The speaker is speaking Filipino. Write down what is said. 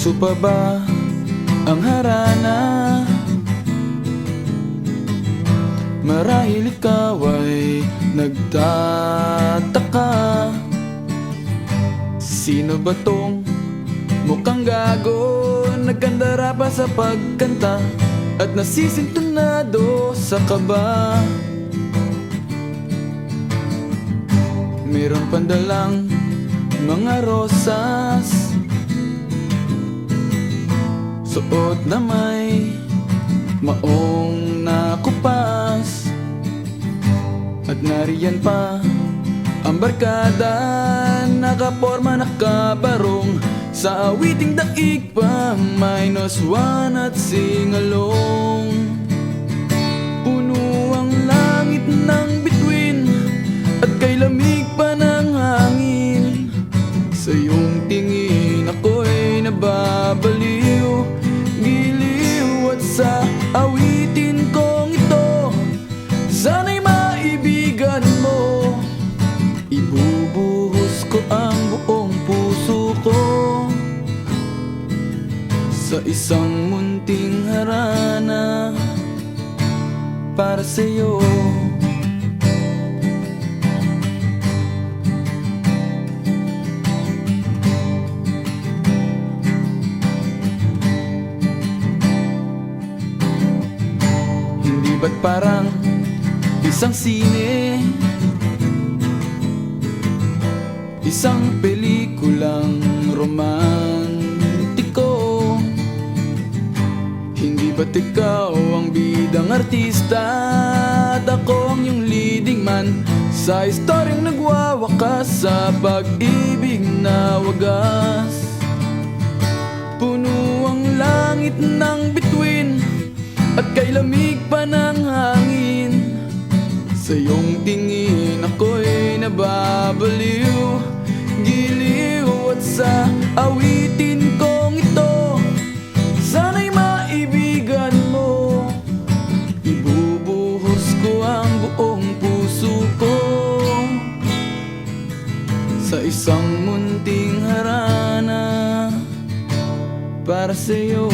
Puso pa ba ang harana? Marahil ikaw ay nagtataka. Sino ba tong mukhang gago Nagkandara pa sa pagkanta At nasisintunado sa kaba? Meron pandalang mga rosas Suot na may maong nakupas. At nariyan pa ang barkada Nakaporma nakabarong. Sa awiting daig pa Minus one at singalong isang munting harana Para sa'yo. Hindi ba't parang isang sine? Isang pelikulang romantiko ba't ikaw ang bidang artista At ako ang iyong leading man. Sa istoryang nagwawakas Sa pag-ibig na wagas. Puno ang langit ng bituin At kay lamig pa ng hangin. Sa iyong tingin ako'y nababaliw Giliw at sa awitin Sa isang munting harana para sa'yo